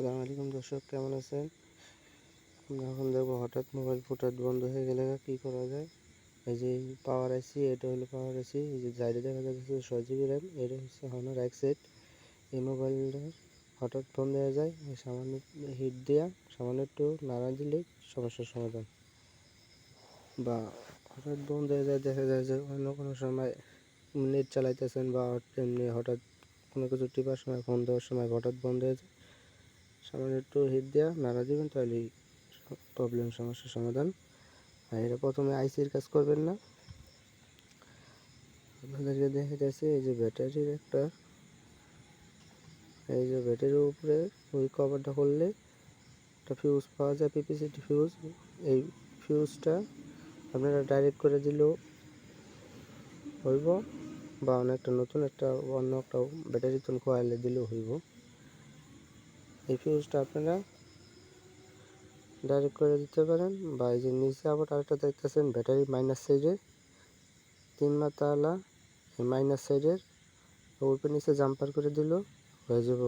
আসসালামু আলাইকুম দর্শক, কেমন আছেন? আমরা এখন দেখব হঠাৎ মোবাইল হঠাৎ বন্ধ হয়ে গেলে কি করা যায়? এই যে পাওয়ার আইসি এটা হলো পাওয়ার আইসি এই যে জাইডে দেখা যাচ্ছে ছয় জিবি র্যাম এটা হচ্ছে হনার সেট এই মোবাইলটা হঠাৎ বন্ধ হয়ে যায় সামান্য হিট দেওয়া সামান্য একটু নাড়া দিলে সমস্যার সমাধান। বা হঠাৎ বন্ধ হয়ে যায়, দেখা যায় যে অন্য কোনো সময় নেট চালাইতেছেন বা এমনি হঠাৎ কোনো কিছু টিপার সময় ফোন দেওয়ার সময় হঠাৎ বন্ধ হয়ে যায়। সামান্য একটু হিট দেওয়া নাড়া দিবেন, তাহলে প্রবলেম সমস্যার সমাধান আর এটা প্রথমে আইসির কাজ করবেন না। আপনাদেরকে দেখা যাচ্ছে এই যে ব্যাটারির একটা, এই যে ব্যাটারির উপরে ওই কভারটা করলে একটা ফিউজ পাওয়া যায় পিপিসিটি ফিউজ এই ফিউজটা আপনারা ডাইরেক্ট করে দিলেও হইব বা অনেকটা নতুন একটা, অন্য একটা ব্যাটারি তুন কোয়ালে দিলেও হইব। এই ফিউজটা আপনারা ডাইরেক্ট করে দিতে পারেন বা এই যে নিচে আবার আরেকটা দেখতেছেন ব্যাটারি মাইনাস সাইডে তিন মাথাওয়ালা এই মাইনাস সাইডের উপর নিচে জাম্পার করে দিল, হয়ে যাব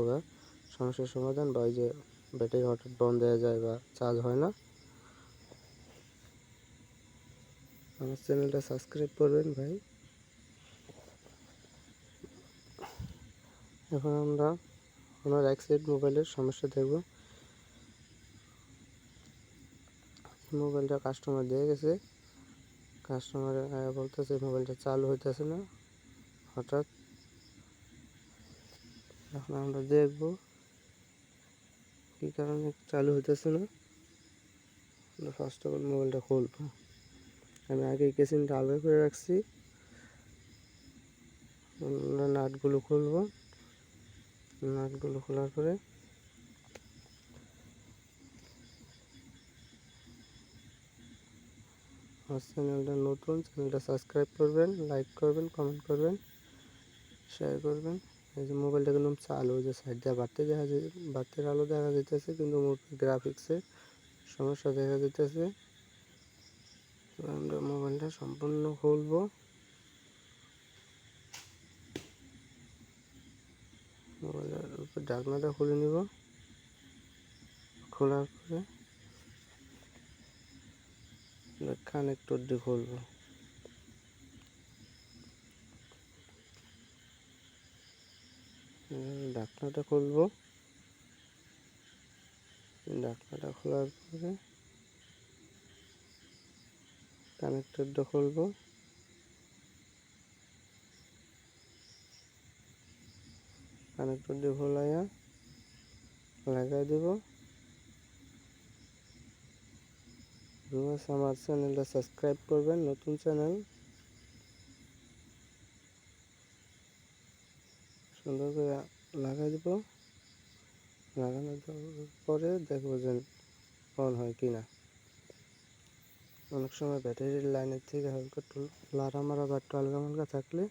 সমস্যার সমাধান বা যে ব্যাটারি হঠাৎ বন্ধ হয়ে যায় বা চার্জ হয় না। আমার চ্যানেলটা সাবস্ক্রাইব করবেন ভাই। এখন আমরা ওনার এক সাইড মোবাইলের সমস্যা দেখব। মোবাইলটা কাস্টমার দিয়ে গেছে। কাস্টমার বলতেছে মোবাইলটা চালু হইতেছে না। হঠাৎ এখন আমরা দেখব কী কারণে চালু হইতেছে না। ফার্স্ট অফ অল মোবাইলটা খুলব। আমি আগে কেসিনটা আলাদা করে রাখছি। নাটগুলো খুলবো। নাটগুলো খোলার পরে। চ্যানেলটা নতুন, চ্যানেলটা সাবস্ক্রাইব করবেন, লাইক করবেন, কমেন্ট করবেন, শেয়ার করবেন। এই যে মোবাইলটা কিন্তু চালু, যে সাইড দিয়ে বাড়তে দেখা যায় বাড়তে আলো দেখা যেতেছে কিন্তু গ্রাফিক্সে সমস্যা দেখা যেতেছে আমরা মোবাইলটা সম্পূর্ণ খুলবো। উপর ঢাকনাটা খুলে নিব। খোলার পরে কানেক্টর দিয়ে খুলবো। ঢাকনাটা খুলবো। ঢাকনাটা খোলার পরে কানেক্টরটা খুলবো। কানেক্টর দিয়ে ভোলাইয়া লাগাই দেব। আমার চ্যানেলটা সাবস্ক্রাইব করবেন, নতুন চ্যানেল। সুন্দর করে লাগাই দেব। লাগানোর পরে দেখব যে অন হয় কি না অনেক সময় ব্যাটারির লাইনের থেকে হালকা একটু লাড়া মারা বা একটু আলগা মালগা থাকলে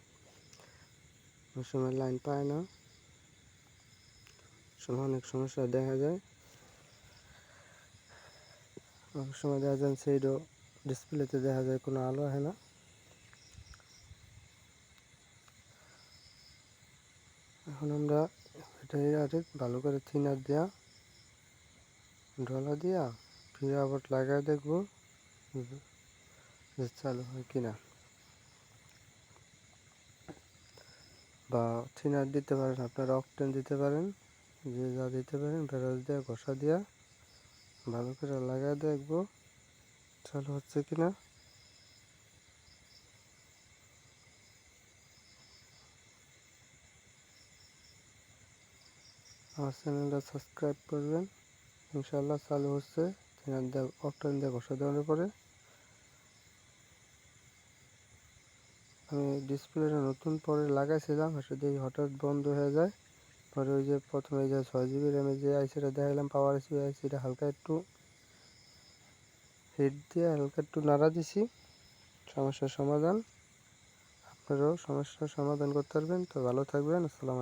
অনেক সময় লাইন পায় না। সময় অনেক সমস্যা দেখা যায়। অনেক সময় দেখা যায় সেইটাও ডিসপ্লেতে দেখা যায় কোনো আলো হয় না। এখন আমরা এটাই আরে ভালো করে থিনার দেওয়া ডলা দিয়া, ফিরে আবার লাগায় দেখব যে চালু হয় কিনা। বা থিনার দিতে পারেন, আপনারা অকটেন দিতে পারেন। যে যা দিতে পারেন ব্রাশ দিয়ে ঘষা দিয়া ভালো করে লাগায় দেখব, চালু হচ্ছে কিনা। আমার চ্যানেলটা সাবস্ক্রাইব করবেন ইনশাল্লাহ চালু হচ্ছে। থিনার দিয়ে অকটেন দিয়ে ঘষা দেওয়ার পরে আমি ডিসপ্লেটা নতুন পরে লাগাইছিলাম সেটা হঠাৎ বন্ধ হয়ে যায়। পরে ওই যে প্রথমে যে ছয় জিবি র্যামে যে আইসিটা দেখালাম পাওয়ার আইসি আইসিটা হালকা একটু হিট দিয়ে হালকা একটু নাড়া দিছি, সমস্যার সমাধান, আপনারাও সমস্যার সমাধান করতে পারবেন। তো ভালো থাকবেন, আসসালামু